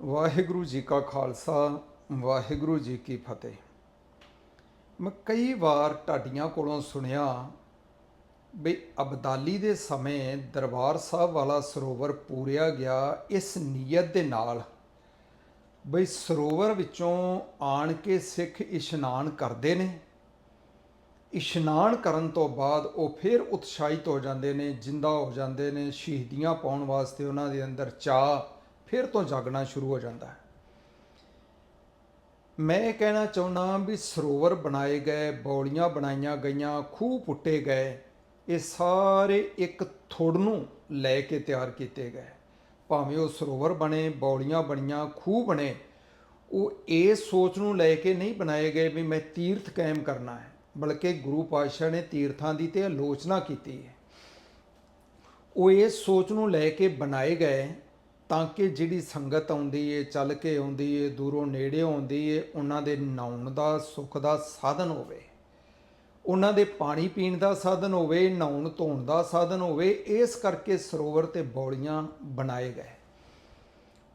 ਵਾਹਿਗੁਰੂ ਜੀ ਕਾ ਖਾਲਸਾ, ਵਾਹਿਗੁਰੂ ਜੀ ਕੀ ਫਤਿਹ। ਮੈਂ ਕਈ ਵਾਰ ਢਾਡੀਆਂ ਕੋਲੋਂ ਸੁਣਿਆ ਬਈ ਅਬਦਾਲੀ ਦੇ ਸਮੇਂ ਦਰਬਾਰ ਸਾਹਿਬ ਵਾਲਾ ਸਰੋਵਰ ਪੂਰਿਆ ਗਿਆ ਇਸ ਨੀਅਤ ਦੇ ਨਾਲ ਬਈ ਸਰੋਵਰ ਵਿੱਚੋਂ ਆਣ ਕੇ ਸਿੱਖ ਇਸ਼ਨਾਨ ਕਰਦੇ ਨੇ। ਇਸ਼ਨਾਨ ਕਰਨ ਤੋਂ ਬਾਅਦ ਉਹ ਫਿਰ ਉਤਸ਼ਾਹਿਤ ਹੋ ਜਾਂਦੇ ਨੇ, ਜਿੰਦਾ ਹੋ ਜਾਂਦੇ ਨੇ, ਸ਼ਹੀਦੀਆਂ ਪਾਉਣ ਵਾਸਤੇ ਉਹਨਾਂ ਦੇ ਅੰਦਰ ਚਾਹ ਫਿਰ ਤੋਂ ਜਾਗਣਾ ਸ਼ੁਰੂ ਹੋ ਜਾਂਦਾ ਹੈ। ਮੈਂ ਇਹ ਕਹਿਣਾ ਚਾਹੁੰਦਾ ਵੀ ਸਰੋਵਰ ਬਣਾਏ ਗਏ ਬੌਲੀਆਂ ਬਣਾਈਆਂ ਗਈਆਂ, ਖੂਹ ਪੁੱਟੇ ਗਏ, ਇਹ ਸਾਰੇ ਇੱਕ ਥੁੜ ਨੂੰ ਲੈ ਕੇ ਤਿਆਰ ਕੀਤੇ ਗਏ। ਭਾਵੇਂ ਉਹ ਸਰੋਵਰ ਬਣੇ ਬੌਲੀਆਂ ਬਣੀਆਂ, ਖੂਹ ਬਣੇ, ਉਹ ਇਹ ਸੋਚ ਨੂੰ ਲੈ ਕੇ ਨਹੀਂ ਬਣਾਏ ਗਏ ਵੀ ਮੈਂ ਤੀਰਥ ਕਾਇਮ ਕਰਨਾ ਹੈ, ਬਲਕਿ ਗੁਰੂ ਪਾਤਸ਼ਾਹ ਨੇ ਤੀਰਥਾਂ ਦੀ ਤੇ ਆਲੋਚਨਾ ਕੀਤੀ ਹੈ। ਉਹ ਇਹ ਸੋਚ ਨੂੰ ਲੈ ਕੇ ਬਣਾਏ ਗਏ ਤਾਂ ਕਿ ਜਿਹੜੀ ਸੰਗਤ ਆਉਂਦੀ ਏ, ਚੱਲ ਕੇ ਆਉਂਦੀ ਏ, ਦੂਰੋਂ ਨੇੜੇ ਆਉਂਦੀ ਏ, ਉਹਨਾਂ ਦੇ ਨਾਉਣ ਦਾ ਸੁੱਖ ਦਾ ਸਾਧਨ ਹੋਵੇ। ਉਹਨਾਂ ਦੇ ਪਾਣੀ ਪੀਣ ਦਾ ਸਾਧਨ ਹੋਵੇ, ਨਹਾਉਣ ਧੋਣ ਦਾ ਸਾਧਨ ਹੋਵੇ, ਇਸ ਕਰਕੇ ਸਰੋਵਰ ਤੇ ਬੌਲੀਆਂ ਬਣਾਏ ਗਏ।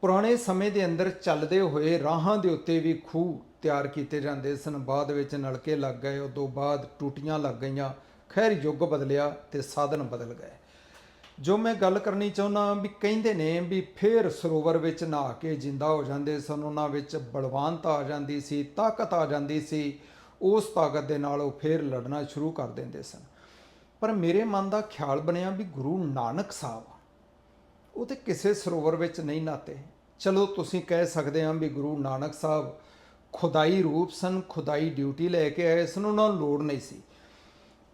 ਪੁਰਾਣੇ ਸਮੇਂ ਦੇ ਅੰਦਰ ਚੱਲਦੇ ਹੋਏ ਰਾਹਾਂ ਦੇ ਉੱਤੇ ਵੀ ਖੂਹ ਤਿਆਰ ਕੀਤੇ ਜਾਂਦੇ ਸਨ। ਬਾਅਦ ਵਿੱਚ ਨਲਕੇ ਲੱਗ ਗਏ, ਉਦੋਂ ਬਾਅਦ ਟੂਟੀਆਂ ਲੱਗ ਗਈਆਂ, ਖੈਰ ਯੁੱਗ ਬਦਲਿਆ ਤੇ ਸਾਧਨ ਬਦਲ ਗਏ। ਜੋ ਮੈਂ ਗੱਲ ਕਰਨੀ ਚਾਹੁੰਦਾ ਵੀ ਕਹਿੰਦੇ ਨੇ ਵੀ ਫੇਰ ਸਰੋਵਰ ਵਿੱਚ ਨਹਾ ਕੇ ਜਿੰਦਾ ਹੋ ਜਾਂਦੇ ਸਨ, ਉਹਨਾਂ ਵਿੱਚ ਬਲਵਾਨਤਾ ਆ ਜਾਂਦੀ ਸੀ, ਤਾਕਤ ਆ ਜਾਂਦੀ ਸੀ, ਉਸ ਤਾਕਤ ਦੇ ਨਾਲ ਉਹ ਫੇਰ ਲੜਨਾ ਸ਼ੁਰੂ ਕਰ ਦਿੰਦੇ ਸਨ। ਪਰ ਮੇਰੇ ਮਨ ਦਾ ਖਿਆਲ ਬਣਿਆ ਵੀ ਗੁਰੂ ਨਾਨਕ ਸਾਹਿਬ ਉਹ ਤੇ ਕਿਸੇ ਸਰੋਵਰ ਵਿੱਚ ਨਹੀਂ ਨਾਤੇ ਚਲੋ ਤੁਸੀਂ ਕਹਿ ਸਕਦੇ ਹਾਂ ਵੀ ਗੁਰੂ ਨਾਨਕ ਸਾਹਿਬ ਖੁਦਾਈ ਰੂਪ ਸਨ, ਖੁਦਾਈ ਡਿਊਟੀ ਲੈ ਕੇ ਆਏ ਸਨ, ਉਹਨਾਂ ਨੂੰ ਲੋੜ ਨਹੀਂ ਸੀ।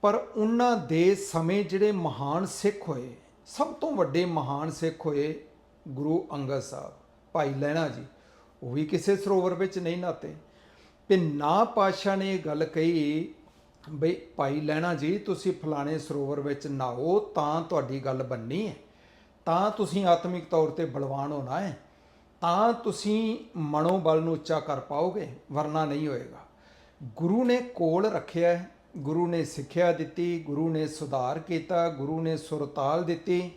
ਪਰ ਉਹਨਾਂ ਦੇ ਸਮੇਂ ਜਿਹੜੇ ਮਹਾਨ ਸਿੱਖ ਹੋਏ ਸਭ ਤੋਂ ਵੱਡੇ ਮਹਾਨ ਸਿੱਖ ਹੋਏ ਗੁਰੂ ਅੰਗਦ ਸਾਹਿਬ, ਭਾਈ ਲਹਿਣਾ ਜੀ। ਉਹ ਵੀ ਕਿਸੇ ਸਰੋਵਰ ਵਿੱਚ ਨਹੀਂ ਨਾਤੇ। ਤੇ ਨਾ ਪਾਸ਼ਾ ਨੇ ਇਹ ਗੱਲ ਕਹੀ ਬਈ, ਭਾਈ ਲਹਿਣਾ ਜੀ, ਤੁਸੀਂ ਫਲਾਣੇ ਸਰੋਵਰ ਵਿੱਚ ਨਹਾਓ ਤਾਂ ਤੁਹਾਡੀ ਗੱਲ ਬੰਨੀ ਹੈ। ਤਾਂ ਤੁਸੀਂ ਆਤਮਿਕ ਤੌਰ ਤੇ ਬਲਵਾਨ ਹੋਣਾ ਹੈ। ਤਾਂ ਤੁਸੀਂ ਮਨੋਬਲ ਨੂੰ ਉੱਚਾ ਕਰ ਪਾਓਗੇ, ਵਰਨਾ ਨਹੀਂ ਹੋਏਗਾ। ਗੁਰੂ ਨੇ ਕੋਲ ਰੱਖਿਆ ਹੈ। ਗੁਰੂ ਨੇ ਸਿੱਖਿਆ ਦਿੱਤੀ, ਗੁਰੂ ਨੇ ਸੁਧਾਰ ਕੀਤਾ, ਗੁਰੂ ਨੇ ਸੁਰਤਾਲ ਦਿੱਤੀ।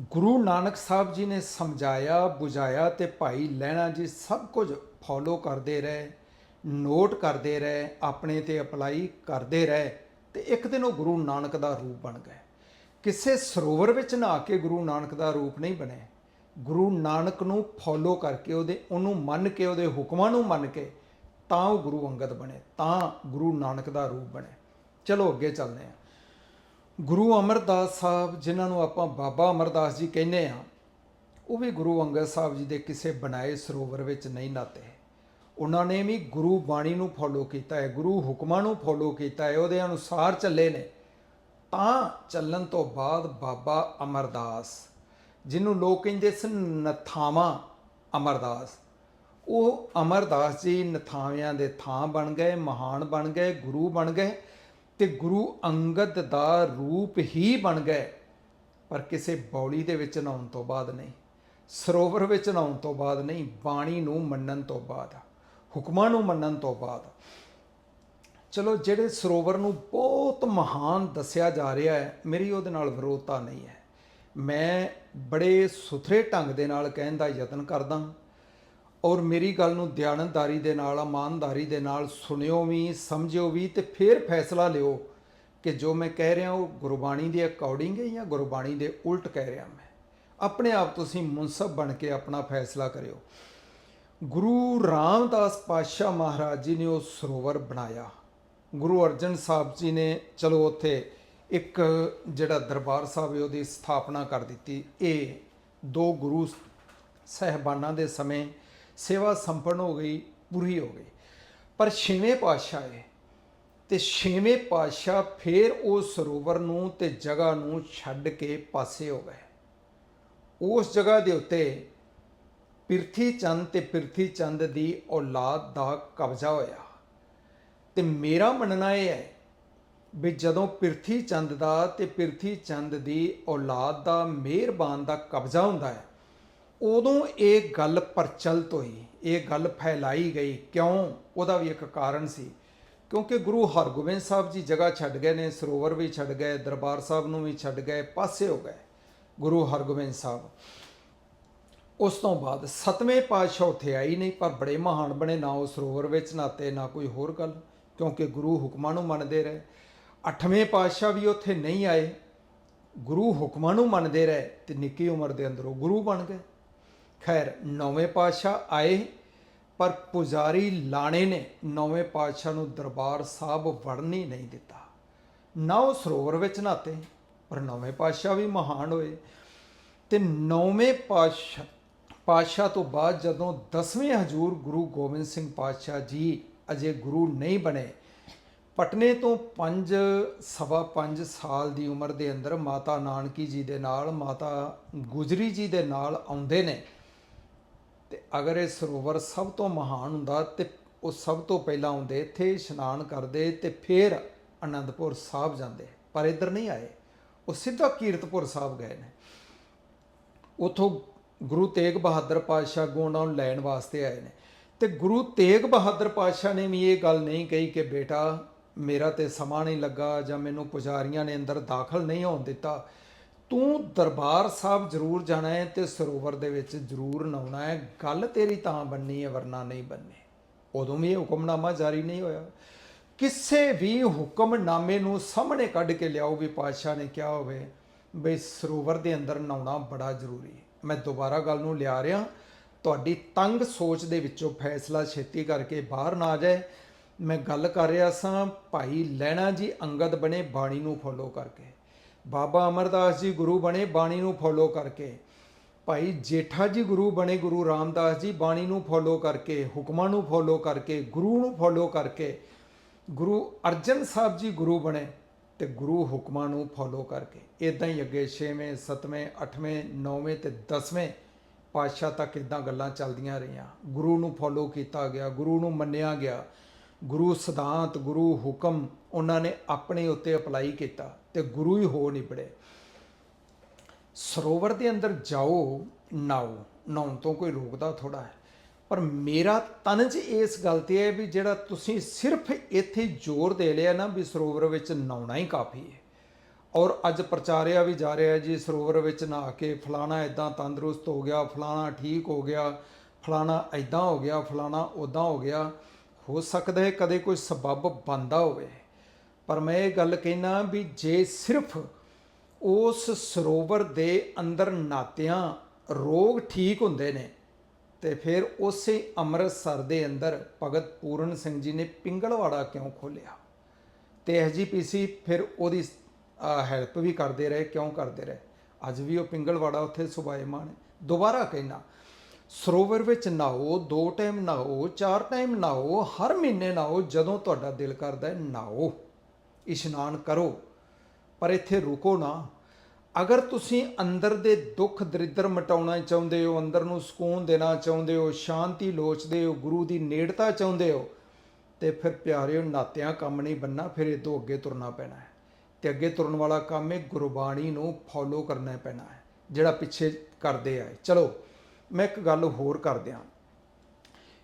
ਗੁਰੂ ਨਾਨਕ ਸਾਹਿਬ ਜੀ ਨੇ ਸਮਝਾਇਆ 부ਝਾਇਆ ਤੇ ਭਾਈ ਲਹਿਣਾ ਜੀ ਸਭ ਕੁਝ ਫੋਲੋ ਕਰਦੇ ਰਹੇ ਨੋਟ ਕਰਦੇ ਰਹੇ, ਆਪਣੇ ਤੇ ਅਪਲਾਈ ਕਰਦੇ ਰਹੇ ਤੇ ਇੱਕ ਦਿਨ ਉਹ ਗੁਰੂ ਨਾਨਕ ਦਾ ਰੂਪ ਬਣ ਗਏ। ਕਿਸੇ ਸਰੋਵਰ ਵਿੱਚ ਨਹਾ ਕੇ ਗੁਰੂ ਨਾਨਕ ਦਾ ਰੂਪ ਨਹੀਂ ਬਣੇ ਗੁਰੂ ਨਾਨਕ ਨੂੰ ਫੋਲੋ ਕਰਕੇ ਉਹਦੇ, ਉਹਨੂੰ ਮੰਨ ਕੇ, ਉਹਦੇ ਹੁਕਮਾਂ ਨੂੰ ਮੰਨ ਕੇ ਤਾਂ ਉਹ ਗੁਰੂ ਅੰਗਦ ਬਣੇ, ਤਾਂ ਗੁਰੂ ਨਾਨਕ ਦਾ ਰੂਪ ਬਣੇ। ਚਲੋ ਅੱਗੇ ਚੱਲਦੇ ਹਾਂ। ਗੁਰੂ ਅਮਰਦਾਸ ਸਾਹਿਬ, ਜਿਨ੍ਹਾਂ ਨੂੰ ਆਪਾਂ ਬਾਬਾ ਅਮਰਦਾਸ ਜੀ ਕਹਿੰਦੇ ਆ ਉਹ ਵੀ ਗੁਰੂ ਅੰਗਦ ਸਾਹਿਬ ਜੀ ਦੇ ਕਿਸੇ ਬਣਾਏ ਸਰੋਵਰ ਵਿੱਚ ਨਹੀਂ ਨਾਤੇ ਉਹਨਾਂ ਨੇ ਵੀ ਗੁਰੂ ਬਾਣੀ ਨੂੰ ਫੋਲੋ ਕੀਤਾ ਹੈ, ਗੁਰੂ ਹੁਕਮਾਂ ਨੂੰ ਫੋਲੋ ਕੀਤਾ ਹੈ, ਉਹਦੇ ਅਨੁਸਾਰ ਚੱਲੇ ਨੇ। ਤਾਂ ਚੱਲਣ ਤੋਂ ਬਾਅਦ ਬਾਬਾ ਅਮਰਦਾਸ, ਜਿਹਨੂੰ ਲੋਕ ਕਹਿੰਦੇ ਸਨ ਨਥਾਵਾਂ ਅਮਰਦਾਸ ਉਹ ਅਮਰਦਾਸ ਜੀ ਨਥਾਵਿਆਂ ਦੇ ਥਾਂ ਬਣ ਗਏ, ਮਹਾਨ ਬਣ ਗਏ, ਗੁਰੂ ਬਣ ਗਏ ਤੇ ਗੁਰੂ ਅੰਗਦ ਦਾ ਰੂਪ ਹੀ ਬਣ ਗਏ। ਪਰ ਕਿਸੇ ਬੌਲੀ ਦੇ ਵਿੱਚ ਨਹਾਉਣ ਤੋਂ ਬਾਅਦ ਨਹੀਂ, ਸਰੋਵਰ ਵਿੱਚ ਨਹਾਉਣ ਤੋਂ ਬਾਅਦ ਨਹੀਂ, ਬਾਣੀ ਨੂੰ ਮੰਨਣ ਤੋਂ ਬਾਅਦ, ਹੁਕਮਾਂ ਨੂੰ ਮੰਨਣ ਤੋਂ ਬਾਅਦ। ਚਲੋ ਜਿਹੜੇ ਸਰੋਵਰ ਨੂੰ ਬਹੁਤ ਮਹਾਨ ਦੱਸਿਆ ਜਾ ਰਿਹਾ ਹੈ, ਮੇਰੀ ਉਹਦੇ ਨਾਲ ਵਿਰੋਧਤਾ ਨਹੀਂ ਹੈ। ਮੈਂ ਬੜੇ ਸੁਥਰੇ ਢੰਗ ਦੇ ਨਾਲ ਕਹਿਣ ਦਾ ਯਤਨ ਕਰਦਾ ਔਰ ਮੇਰੀ ਗੱਲ ਨੂੰ ਦਿਆਨਤਦਾਰੀ ਦੇ ਨਾਲ, ਇਮਾਨਦਾਰੀ ਦੇ ਨਾਲ ਸੁਣਿਓ ਵੀ, ਸਮਝਿਓ ਵੀ ਤੇ ਫਿਰ ਫੈਸਲਾ ਲਿਓ ਕਿ ਜੋ ਮੈਂ ਕਹਿ ਰਿਹਾ ਉਹ ਗੁਰਬਾਣੀ ਦੇ ਅਕੋਰਡਿੰਗ ਹੈ ਜਾਂ ਗੁਰਬਾਣੀ ਦੇ ਉਲਟ ਕਹਿ ਰਿਹਾ ਮੈਂ। ਆਪਣੇ ਆਪ ਤੁਸੀਂ ਮੁਨਸਬ ਬਣ ਕੇ ਆਪਣਾ ਫੈਸਲਾ ਕਰਿਓ। ਗੁਰੂ ਰਾਮਦਾਸ ਪਾਤਸ਼ਾਹ ਮਹਾਰਾਜ ਜੀ ਨੇ ਉਹ ਸਰੋਵਰ ਬਣਾਇਆ। ਗੁਰੂ ਅਰਜਨ ਸਾਹਿਬ ਜੀ ਨੇ ਚਲੋ ਉੱਥੇ ਇੱਕ ਜਿਹੜਾ ਦਰਬਾਰ ਸਾਹਿਬ ਹੈ ਉਹਦੀ ਸਥਾਪਨਾ ਕਰ ਦਿੱਤੀ। ਇਹ ਦੋ ਗੁਰੂ ਸਹਿਬਾਨਾਂ ਦੇ ਸਮੇਂ ਸੇਵਾ ਸੰਪন্ন ਹੋ ਗਈ ਪੂਰੀ ਹੋ ਗਈ। ਪਰ ਛੇਵੇਂ ਪਾਤਸ਼ਾਹ ਹੈ ਤੇ ਛੇਵੇਂ ਪਾਤਸ਼ਾਹ ਫੇਰ ਉਹ ਸਰੋਵਰ ਨੂੰ ਤੇ ਜਗ੍ਹਾ ਨੂੰ ਛੱਡ ਕੇ ਪਾਸੇ ਹੋ ਗਏ। ਉਸ ਜਗ੍ਹਾ ਦੇ ਉੱਤੇ ਪਿਰਥੀ ਚੰਦ ਤੇ ਪਿਰਥੀ ਚੰਦ ਦੀ ਔਲਾਦ ਦਾ ਕਬਜ਼ਾ ਹੋਇਆ। ਤੇ ਮੇਰਾ ਮੰਨਣਾ ਇਹ ਹੈ ਵੀ ਜਦੋਂ ਪਿਰਥੀ ਚੰਦ ਦਾ ਤੇ ਪਿਰਥੀ ਚੰਦ ਦੀ ਔਲਾਦ ਦਾ ਮਿਹਰਬਾਨ ਦਾ ਕਬਜ਼ਾ ਹੁੰਦਾ ਹੈ ਉਦੋਂ ਇਹ ਗੱਲ ਪ੍ਰਚਲਿਤ ਹੋਈ, ਇਹ ਗੱਲ ਫੈਲਾਈ ਗਈ। ਕਿਉਂ? ਉਹਦਾ ਵੀ ਇੱਕ ਕਾਰਨ ਸੀ। ਕਿਉਂਕਿ ਗੁਰੂ ਹਰਗੋਬਿੰਦ ਸਾਹਿਬ ਜੀ ਜਗ੍ਹਾ ਛੱਡ ਗਏ ਨੇ, ਸਰੋਵਰ ਵੀ ਛੱਡ ਗਏ, ਦਰਬਾਰ ਸਾਹਿਬ ਨੂੰ ਵੀ ਛੱਡ ਗਏ, ਪਾਸੇ ਹੋ ਗਏ ਗੁਰੂ ਹਰਗੋਬਿੰਦ ਸਾਹਿਬ। ਉਸ ਤੋਂ ਬਾਅਦ ਸਤਵੇਂ ਪਾਤਸ਼ਾਹ ਉੱਥੇ ਆਈ ਨਹੀਂ, ਪਰ ਬੜੇ ਮਹਾਨ ਬਣੇ, ਨਾ ਉਹ ਸਰੋਵਰ ਵਿੱਚ ਨਾਤੇ ਨਾ ਕੋਈ ਹੋਰ ਗੱਲ, ਕਿਉਂਕਿ ਗੁਰੂ ਹੁਕਮਾਂ ਨੂੰ ਮੰਨਦੇ ਰਹੇ। ਅੱਠਵੇਂ ਪਾਤਸ਼ਾਹ ਵੀ ਉੱਥੇ ਨਹੀਂ ਆਏ, ਗੁਰੂ ਹੁਕਮਾਂ ਨੂੰ ਮੰਨਦੇ ਰਹੇ ਤੇ ਨਿੱਕੀ ਉਮਰ ਦੇ ਅੰਦਰ ਉਹ ਗੁਰੂ ਬਣ ਗਏ। ਖੈਰ, ਨੌਵੇਂ ਪਾਤਸ਼ਾਹ ਆਏ, ਪਰ ਪੁਜਾਰੀ ਲਾਣੇ ਨੇ ਨੌਵੇਂ ਪਾਤਸ਼ਾਹ ਨੂੰ ਦਰਬਾਰ ਸਾਹਿਬ ਵੜਨ ਹੀ ਨਹੀਂ ਦਿੱਤਾ। ਨਾ ਉਹ ਸਰੋਵਰ ਵਿੱਚ ਨਾਤੇ ਪਰ ਨੌਵੇਂ ਪਾਤਸ਼ਾਹ ਵੀ ਮਹਾਨ ਹੋਏ। ਤੇ ਨੌਵੇਂ ਪਾਤਸ਼ਾਹ ਪਾਤਸ਼ਾਹ ਤੋਂ ਬਾਅਦ ਜਦੋਂ 10ਵੇਂ ਹਜੂਰ ਗੁਰੂ ਗੋਬਿੰਦ ਸਿੰਘ ਪਾਤਸ਼ਾਹ ਜੀ ਅਜੇ ਗੁਰੂ ਨਹੀਂ ਬਣੇ, ਪਟਨੇ ਤੋਂ 5 ਸਵਾ 5 ਸਾਲ ਦੀ ਉਮਰ ਦੇ ਅੰਦਰ ਮਾਤਾ ਨਾਨਕੀ ਜੀ ਦੇ ਨਾਲ, ਮਾਤਾ ਗੁਜਰੀ ਜੀ ਦੇ ਨਾਲ ਆਉਂਦੇ ਨੇ। ਤੇ ਅਗਰ ਇਹ ਸਰੋਵਰ ਸਭ ਤੋਂ ਮਹਾਨ ਹੁੰਦਾ ਤੇ ਉਹ ਸਭ ਤੋਂ ਪਹਿਲਾਂ ਆਉਂਦੇ, ਇੱਥੇ ਇਸ਼ਨਾਨ ਕਰਦੇ ਤੇ ਫਿਰ ਅਨੰਦਪੁਰ ਸਾਹਿਬ ਜਾਂਦੇ। ਪਰ ਇੱਧਰ ਨਹੀਂ ਆਏ। ਉਹ ਸਿੱਧਾ ਕੀਰਤਪੁਰ ਸਾਹਿਬ ਗਏ ਨੇ। ਉਥੋਂ ਗੁਰੂ ਤੇਗ ਬਹਾਦਰ ਪਾਤਸ਼ਾਹ ਅੱਗੋਂ ਨੂੰ ਲੈਣ ਵਾਸਤੇ ਆਏ ਨੇ। ਤੇ ਗੁਰੂ ਤੇਗ ਬਹਾਦਰ ਪਾਤਸ਼ਾਹ ਨੇ ਵੀ ਇਹ ਗੱਲ ਨਹੀਂ ਕਹੀ ਕਿ ਬੇਟਾ, ਮੇਰਾ ਤੇ ਸਮਾਂ ਨਹੀਂ ਲੱਗਾ ਜਾਂ ਮੈਨੂੰ ਪੁਜਾਰੀਆਂ ਨੇ ਅੰਦਰ ਦਾਖਲ ਨਹੀਂ ਹੋਣ ਦਿੱਤਾ। ਤੂੰ ਦਰਬਾਰ ਸਾਹਿਬ ਜ਼ਰੂਰ ਜਾਣਾ ਹੈ ਤੇ ਸਰੋਵਰ ਦੇ ਵਿੱਚ ਜ਼ਰੂਰ ਨਹਾਉਣਾ ਹੈ। ਗੱਲ ਤੇਰੀ ਤਾਂ ਬੰਨੀ ਹੈ, ਵਰਨਾ ਨਹੀਂ ਬੰਨੀ। ਉਦੋਂ ਵੀ ਇਹ ਹੁਕਮਨਾਮਾ ਜਾਰੀ ਨਹੀਂ ਹੋਇਆ। ਕਿਸੇ ਵੀ ਹੁਕਮਨਾਮੇ ਨੂੰ ਸਾਹਮਣੇ ਕੱਢ ਕੇ ਲਿਆਓ ਵੀ ਪਾਤਸ਼ਾਹ ਨੇ ਕਿਹਾ ਹੋਵੇ ਬਈ ਸਰੋਵਰ ਦੇ ਅੰਦਰ ਨਹਾਉਣਾ ਬੜਾ ਜ਼ਰੂਰੀ ਹੈ। ਮੈਂ ਦੁਬਾਰਾ ਗੱਲ ਨੂੰ ਲਿਆ ਰਿਹਾ। ਤੁਹਾਡੀ ਤੰਗ ਸੋਚ ਦੇ ਵਿੱਚੋਂ ਫੈਸਲਾ ਛੇਤੀ ਕਰਕੇ ਬਾਹਰ ਨਾ ਆ ਜਾਏ। ਮੈਂ ਗੱਲ ਕਰ ਰਿਹਾ ਸਾਂ, ਭਾਈ ਲੈਣਾ ਜੀ ਅੰਗਦ ਬਣੇ ਬਾਣੀ ਨੂੰ ਫੋਲੋ ਕਰਕੇ। ਬਾਬਾ ਅਮਰਦਾਸ ਜੀ ਗੁਰੂ ਬਣੇ, ਬਾਣੀ ਨੂੰ ਫੋਲੋ ਕਰਕੇ। ਭਾਈ ਜੇਠਾ ਜੀ ਗੁਰੂ ਬਣੇ, ਗੁਰੂ ਰਾਮਦਾਸ ਜੀ, ਬਾਣੀ ਨੂੰ ਫੋਲੋ ਕਰਕੇ, ਹੁਕਮਾਂ ਨੂੰ ਫੋਲੋ ਕਰਕੇ, ਗੁਰੂ ਨੂੰ ਫੋਲੋ ਕਰਕੇ, ਗੁਰੂ ਅਰਜਨ ਸਾਹਿਬ ਜੀ ਗੁਰੂ ਬਣੇ ਤੇ ਗੁਰੂ ਹੁਕਮਾਂ ਨੂੰ ਫੋਲੋ ਕਰਕੇ। ਇਦਾਂ ਹੀ ਅੱਗੇ 6ਵੇਂ 7ਵੇਂ 8ਵੇਂ 9ਵੇਂ ਤੇ 10ਵੇਂ ਪਾਤਸ਼ਾਹ ਤੱਕ ਇਦਾਂ ਗੱਲਾਂ ਚੱਲਦੀਆਂ ਰਹੀਆਂ। ਗੁਰੂ ਨੂੰ ਫੋਲੋ ਕੀਤਾ ਗਿਆ, ਗੁਰੂ ਨੂੰ ਮੰਨਿਆ ਗਿਆ। ਗੁਰੂ ਸਿਧਾਂਤ, ਗੁਰੂ ਹੁਕਮ ਉਹਨਾਂ ਨੇ ਆਪਣੇ ਉੱਤੇ ਅਪਲਾਈ ਕੀਤਾ ਤੇ ਗੁਰੂ ਹੀ ਹੋ ਨਿਬੜੇ ਸਰੋਵਰ ਦੇ ਅੰਦਰ ਜਾਓ, ਨਾਓ ਨਹਾਉਣ ਤੋਂ ਕੋਈ ਰੋਕਦਾ ਥੋੜਾ ਹੈ। ਪਰ ਮੇਰਾ ਤਨਜ ਇਸ ਗੱਲ ਤੇ ਹੈ ਵੀ ਜਿਹੜਾ ਤੁਸੀਂ ਸਿਰਫ ਇੱਥੇ ਜ਼ੋਰ ਦੇ ਲਿਆ ਨਾ ਵੀ ਸਰੋਵਰ ਵਿੱਚ ਨਹਾਉਣਾ ਹੀ ਕਾਫੀ ਹੈ। ਔਰ ਅੱਜ ਪ੍ਰਚਾਰਿਆ ਵੀ ਜਾ ਰਿਹਾ ਜੀ, ਸਰੋਵਰ ਵਿੱਚ ਨਹਾ ਕੇ ਫਲਾਣਾ ਇਦਾਂ ਤੰਦਰੁਸਤ ਹੋ ਗਿਆ, ਫਲਾਣਾ ਠੀਕ ਹੋ ਗਿਆ, ਫਲਾਣਾ ਇਦਾਂ ਹੋ ਗਿਆ, ਫਲਾਣਾ ਉਦਾਂ ਹੋ ਗਿਆ। ਹੋ ਸਕਦਾ ਹੈ ਕਦੇ ਕੋਈ ਸਬਬ ਬੰਦਾ ਹੋਵੇ। ਪਰ ਮੈਂ ਇਹ ਗੱਲ ਕਹਿਣਾ ਵੀ ਜੇ ਸਿਰਫ ਉਸ ਸਰੋਵਰ ਦੇ ਅੰਦਰ ਨਾਤਿਆਂ ਰੋਗ ਠੀਕ ਹੁੰਦੇ ਨੇ, ਤੇ ਫਿਰ ਉਸੇ ਅੰਮ੍ਰਿਤਸਰ ਦੇ ਅੰਦਰ ਭਗਤ ਪੂਰਨ ਸਿੰਘ ਜੀ ਨੇ ਪਿੰਗਲਵਾੜਾ ਕਿਉਂ ਖੋਲਿਆ ਤੇ ਐਸਜੀਪੀਸੀ ਫਿਰ ਉਹਦੀ ਹੈਲਪ ਵੀ ਕਰਦੇ ਰਹੇ, ਕਿਉਂ ਕਰਦੇ ਰਹੇ? ਅੱਜ ਵੀ ਉਹ ਪਿੰਗਲਵਾੜਾ ਉੱਥੇ ਸੁਭਾਏਮਾਨ ਹੈ। ਦੁਬਾਰਾ ਕਹਿਣਾ ਸਰੋਵਰ ਵਿੱਚ ਨਹਾਓ ਦੋ ਟਾਈਮ ਨਹਾਓ ਚਾਰ ਟਾਈਮ ਨਹਾਓ ਹਰ ਮਹੀਨੇ ਨਹਾਓ ਜਦੋਂ ਤੁਹਾਡਾ ਦਿਲ ਕਰਦਾ ਹੈ ਨਹਾਓ ਇਸ਼ਨਾਨ ਕਰੋ। ਪਰ ਇੱਥੇ ਰੁਕੋ ਨਾ। ਅਗਰ ਤੁਸੀਂ ਅੰਦਰ ਦੇ ਦੁੱਖ ਦਰਿਦਰ ਮਟਾਉਣਾ ਚਾਹੁੰਦੇ ਹੋ, ਅੰਦਰ ਨੂੰ ਸਕੂਨ ਦੇਣਾ ਚਾਹੁੰਦੇ ਹੋ, ਸ਼ਾਂਤੀ ਲੋਚਦੇ ਹੋ, ਗੁਰੂ ਦੀ ਨੇੜਤਾ ਚਾਹੁੰਦੇ ਹੋ, ਤੇ ਫਿਰ ਪਿਆਰਿਓ, ਨਾਤਿਆਂ ਕੰਮ ਨਹੀਂ ਬੰਨਾ ਫਿਰ ਇਹ ਤੋਂ ਅੱਗੇ ਤੁਰਨਾ ਪੈਣਾ ਹੈ। ਤੇ ਅੱਗੇ ਤੁਰਨ ਵਾਲਾ ਕੰਮ ਹੈ ਗੁਰਬਾਣੀ ਨੂੰ ਫੋਲੋ ਕਰਨਾ ਪੈਣਾ ਹੈ, ਜਿਹੜਾ ਪਿੱਛੇ ਕਰਦੇ ਆਏ। ਚਲੋ ਮੈਂ ਇੱਕ ਗੱਲ ਹੋਰ ਕਰ ਦਿਆਂ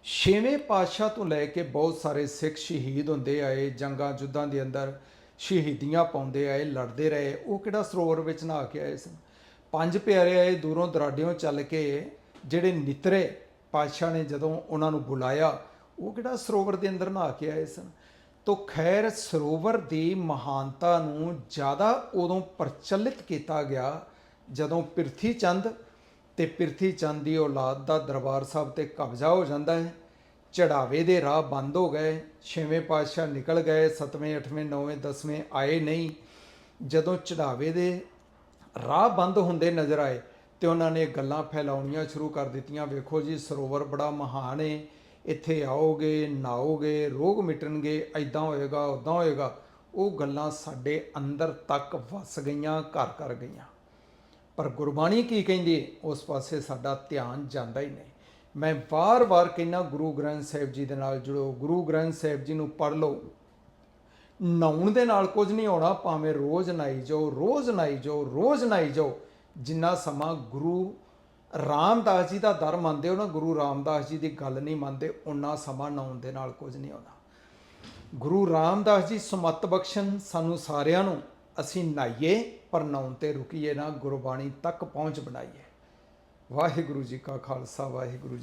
ਛੇਵੇਂ ਪਾਤਸ਼ਾਹ ਤੋਂ ਲੈ ਕੇ ਬਹੁਤ ਸਾਰੇ ਸਿੱਖ ਸ਼ਹੀਦ ਹੁੰਦੇ ਆਏ, ਜੰਗਾਂ ਜੁੱਦਾਂ ਦੇ ਅੰਦਰ ਸ਼ਹੀਦੀਆਂ ਪਾਉਂਦੇ ਆਏ, ਲੜਦੇ ਰਹੇ। ਉਹ ਕਿਹੜਾ ਸਰੋਵਰ ਵਿੱਚ ਨਹਾ ਕੇ ਆਏ ਸਨ? ਪੰਜ ਪਿਆਰੇ ਆਏ ਦੂਰੋਂ ਦਰਾਡਿਓਂ ਚੱਲ ਕੇ ਜਿਹੜੇ ਨਿਤਰੇ ਪਾਤਸ਼ਾਹ ਨੇ ਜਦੋਂ ਉਹਨਾਂ ਨੂੰ ਬੁਲਾਇਆ, ਉਹ ਕਿਹੜਾ ਸਰੋਵਰ ਦੇ ਅੰਦਰ ਨਹਾ ਕੇ ਆਏ ਸਨ? ਤੋ ਖੈਰ ਸਰੋਵਰ ਦੀ ਮਹਾਨਤਾ ਨੂੰ ਜ਼ਿਆਦਾ ਉਦੋਂ ਪ੍ਰਚਲਿਤ ਕੀਤਾ ਗਿਆ ਜਦੋਂ ਪ੍ਰਿਥੀ ਚੰਦ ਤੇ ਪ੍ਰਿਥੀ ਚੰਦ ਦੀ ਔਲਾਦ ਦਾ ਦਰਬਾਰ ਸਾਹਿਬ ਤੇ ਕਬਜ਼ਾ ਹੋ ਜਾਂਦਾ ਹੈ। ਚੜਾਵੇ ਦੇ ਰਾਹ ਬੰਦ ਹੋ ਗਏ। ਛੇਵੇਂ ਪਾਤਸ਼ਾਹ ਨਿਕਲ ਗਏ। ਸੱਤਵੇਂ, ਅੱਠਵੇਂ, ਨੌਵੇਂ, ਦਸਵੇਂ ਆਏ ਨਹੀਂ। ਜਦੋਂ ਚੜਾਵੇ ਦੇ ਰਾਹ ਬੰਦ ਹੁੰਦੇ ਨਜ਼ਰ ਆਏ ਤੇ ਉਹਨਾਂ ਨੇ ਗੱਲਾਂ ਫੈਲਾਉਣੀਆਂ ਸ਼ੁਰੂ ਕਰ ਦਿੱਤੀਆਂ। ਵੇਖੋ ਜੀ, ਸਰੋਵਰ ਬੜਾ ਮਹਾਨ ਹੈ ਇੱਥੇ ਆਓਗੇ, ਨਾਓਗੇ, ਰੋਗ ਮਿਟਣਗੇ ਐਦਾਂ ਹੋਏਗਾ ਉਦਾਂ ਹੋਏਗਾ। ਉਹ ਗੱਲਾਂ ਸਾਡੇ ਅੰਦਰ ਤੱਕ ਵਸ ਗਈਆਂ, ਘਰ ਕਰ ਗਈਆਂ। ਪਰ ਗੁਰਬਾਣੀ ਕੀ ਕਹਿੰਦੀ ਹੈ? ਉਸ ਪਾਸੇ ਸਾਡਾ ਧਿਆਨ ਜਾਂਦਾ ਹੀ ਨਹੀਂ। ਮੈਂ ਵਾਰ-ਵਾਰ ਕਹਿੰਨਾ ਗੁਰੂ ਗ੍ਰੰਥ ਸਾਹਿਬ ਜੀ ਦੇ ਨਾਲ ਜੁੜੋ, ਗੁਰੂ ਗ੍ਰੰਥ ਸਾਹਿਬ ਜੀ ਨੂੰ ਪੜ੍ਹ ਲਓ। ਨਹਾਉਣ ਦੇ ਨਾਲ ਕੁਝ ਨਹੀਂ ਹੋਣਾ, ਭਾਵੇਂ ਰੋਜ਼ ਨਹਾਈ ਜਾਓ, ਰੋਜ਼ ਨਹਾਈ ਜਾਓ, ਰੋਜ਼ ਨਹਾਈ ਜਾਓ। ਜਿੰਨਾ ਸਮਾਂ ਗੁਰੂ ਰਾਮਦਾਸ ਜੀ ਦਾ ਦਰ ਮੰਨਦੇ ਹੋ ਨਾ, ਗੁਰੂ ਰਾਮਦਾਸ ਜੀ ਦੀ ਗੱਲ ਨਹੀਂ ਮੰਨਦੇ ਉਹਨਾਂ ਸਮਾਂ ਨਹਾਉਣ ਦੇ ਨਾਲ ਕੁਝ ਨਹੀਂ ਹੋਣਾ। ਗੁਰੂ ਰਾਮਦਾਸ ਜੀ ਸਮਤ ਬਖਸ਼ਣ ਸਾਨੂੰ ਸਾਰਿਆਂ ਨੂੰ। ਅਸੀਂ ਨਹਾਈਏ ਪਰ ਨਹਾਉਣ ਤੇ ਰੁਕੀਏ ਨਾ, ਗੁਰਬਾਣੀ ਤੱਕ ਪਹੁੰਚ ਬਣਾਈਏ। ਵਾਹਿਗੁਰੂ ਜੀ ਕਾ ਖਾਲਸਾ, ਵਾਹਿਗੁਰੂ ਜੀ